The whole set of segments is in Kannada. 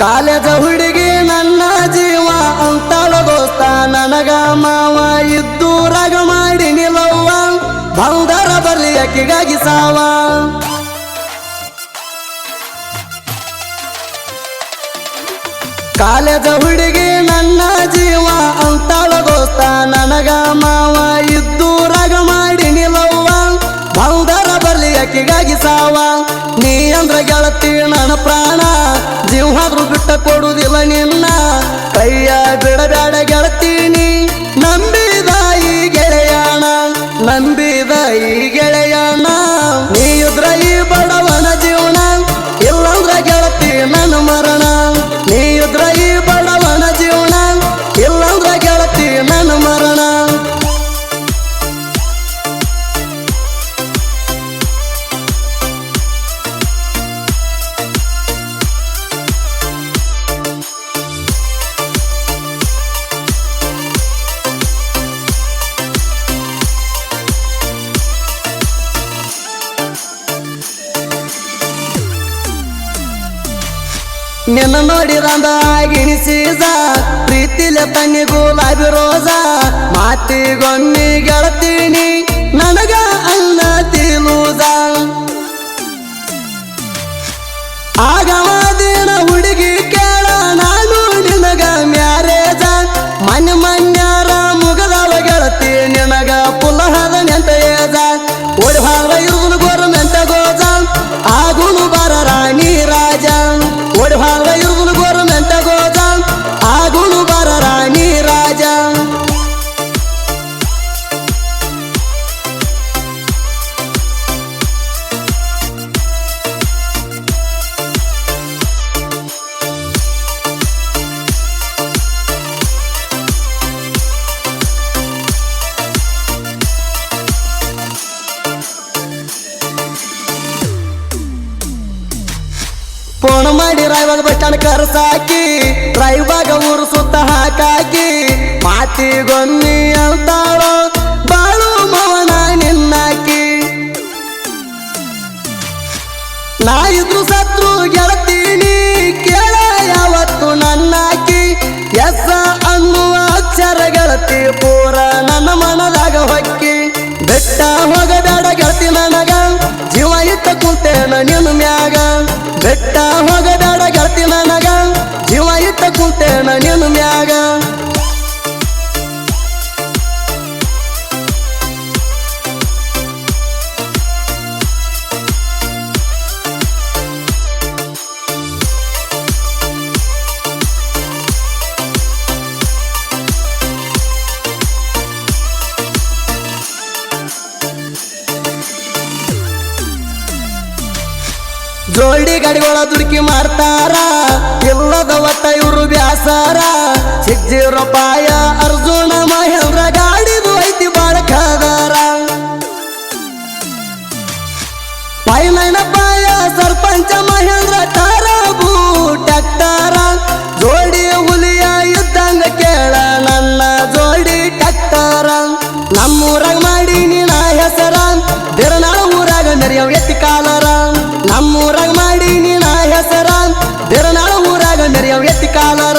ಕಾಲೇಜ ಹುಡುಗಿ ನನ್ನ ಜೀವ ಅಂತಾಳ ದೋಸ್ತ ನನಗ ಮಾವ ಇದ್ದೂರಾಗ ಮಾಡಿ ನಿಲವ್ವ ಬಂದರ ಬರ್ಲಿ ಅಕ್ಕಿಗಾಗಿ ಸಾವ. ಕಾಲೇಜ ಹುಡುಗಿ ನನ್ನ ಜೀವ ಅಂತಾಳ ದೋಸ್ತ ನನಗ ಮಾವ ಇದ್ದು ರಗ ಮಾಡಿ ನಿಲವ್ವ ಬಂದರ ಬರ್ಲಿ ಅಕ್ಕಿಗಾಗಿ ಸಾವ. ಅಂದ್ರ ಗೆಳತಿ ನನ್ನ ಪ್ರಾಣ. ಜೀವ ಆದ್ರೂ ಬಿಟ್ಟ ಕೊಡುವುದಿಲ್ಲ ನಿನ್ನ. ಕೈಯ ಬಿಡಬೇಡ ಗೆಳತೀನಿ ನಂಬಿದಾಯಿ ಗೆಳೆಯಾಣ ನಂಬಿದಾಯಿ ನಂಬಿದ ನಿನ್ನ ನೋಡಿರಂದ ಗಿಣಿಸಿದ ಪ್ರೀತಿಲೆ ತನ್ನಿ ಗುಲಾಬಿ ರೋಜಾ ಮಾತಿಗೊಮ್ಮೆ ಗೆಳತೀನಿ ನನಗ ಫೋನ್ ಮಾಡಿ ರಾಯವಾಗ ಬಸ್ ಸ್ಟ್ಯಾಂಡ್ ಕರ್ಸಾಕಿ ರೈವಾಗ ಊರು ಸುತ್ತ ಹಾಕಾಕಿ ಮಾತಿಗೊಮ್ಮಿ ಅಂತಾಳೋ, ಬಾಳು ಮವನ ನಿನ್ನಾಕಿ. ನಾ ಇದ್ರು ಸತ್ರು ಗೆಳತೀನಿ, ಕೇಳ ಯಾವತ್ತು ನನ್ನಾಕಿ. ಎಸ್ ಅನ್ನುವ ಅಕ್ಷರ ಗೆಳತಿ ಪೂರ ನನ್ನ ಮನದಾಗ ಹೊಕ್ಕಿ, ಬೆಟ್ಟ ಹೋಗಬೇಡ ಕುಂತೇನ ನಿನ್ನ ಮ್ಯಾಗ. ಬೆಟ್ಟ ಹೋಗದಾಡ ಗೆಳತಿ ನನಗ. ಜೀವ ಇಟ್ಟ ಕುಂತೇನ ನಿನ್ನ ಮ್ಯಾಗ. ಗಾಡಿಗಳ ದುಡುಕಿ ಮಾಡ್ತಾರ ಇಲ್ಲದ ಒಟ್ಟ ಇವರು ಬ್ಯಾಸಾರ. ಪಾಯ ಅರ್ಜುನ ಮಹೇಂದ್ರ ಗಾಡಿದು ಐತಿ ಬಾಳ ಕಾದಾರ ಪೈಲೈನ ಪಾಯ ಸರ್ಪಂಚ ಮಹೇಂದ್ರ ಕಾರ ಟಕ್ತಾರ ಜೋಡಿ ಹುಲಿಯ ಇದ್ದಂಗ ಕೇಳ ನನ್ನ ಜೋಡಿ ಟಕ್ತಾರ ನಮ್ಮೂರಾಗ ಮಾಡಿ ನೀನ ಹೆಸರ. ಬೆರನಾಳ ಊರಾಗ ನೆರೆಯವ್ ಎತ್ತಿ ಕಾಲರ. ನಮ್ಮೂರಾಗ ಮಾಡಿ ನೀನ ಹೆಸರ ಬಿರನಾಳ ಊರಾಗ ಮೆರೆಯವ್ ಎತ್ತಿ ಕಾಲರ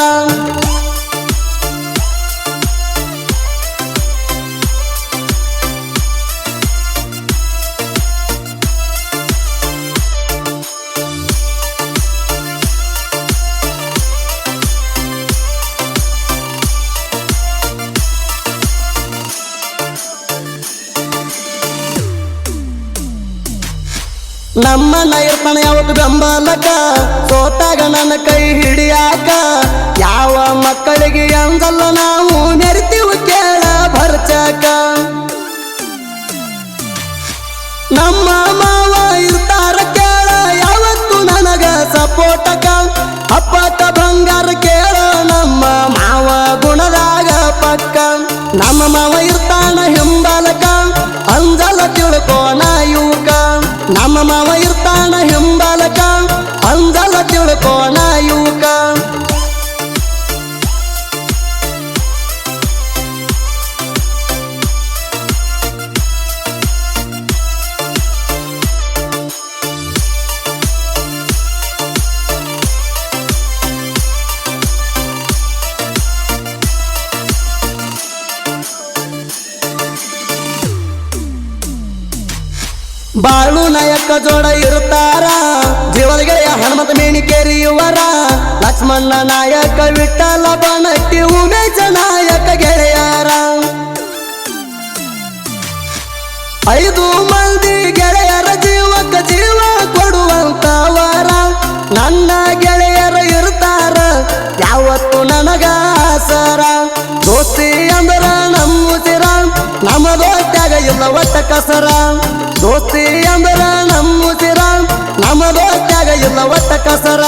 ನಮ್ಮನ್ನ ನೈರ್ಪಣ ಯಾವತ್ತು ಬೆಂಬಲಕ? ಸೋತಾಗ ನನ್ನ ಕೈ ಹಿಡಿಯಾಕ? ಯಾವ ಮಕ್ಕಳಿಗೆ ಎಂದಲ್ಲ ನಾವು ನೆರಿತೀವಿ ಕೇಳ ಭರ್ಚಾಕ ನಮ್ಮ ಮಾವ ಇರ್ತಾರ ಕೇಳ, ಯಾವತ್ತು ನನಗ ಸಪೋಟಕ? ಅಪ್ಪಟ ಬಂಗಾರ ಕೇಳ, ನಮ್ಮ ಮಾವ ಗುಣದಾಗ ಪಕ್ಕ. ನಮ್ಮ ಮಾವ ಇರ್ತಾನ को नायू का ಬಾಳು ನಾಯಕ ಜೋಡ ಇರುತ್ತಾರ ಜೀವ ಲಕ್ಷ್ಮಣ ನಾಯಕ ವಿಠಲ ಬಣಕ್ಕೆ ಉಮೇಶ ನಾಯಕ ಗೆಳೆಯರ ಐದು ಮಂದಿ ಗೆಳೆಯರ ಜೀವಕ ಜೀವ ಕೊಡುವಂತವರ ನನ್ನ ಗೆಳೆಯರ ಇರ್ತಾರ, ಯಾವತ್ತು ನನಗಾಸರ. ದೋಸ್ತಿ ಅಂದ್ರ ನಮ್ಮ ಸಿರ ನಮ್ಮ ದೋಸ್ತಾಗ ಇಲ್ಲ ಒಟ್ಟ ಕಸರ. ದೋಸ್ತಿ ಅಂದ್ರ ನಮ್ಮ ಸಿರ ನಮ್ಮ ದೋಸ್ತಾಗ ಇಲ್ಲ ಒಟ್ಟ ಕಸರ.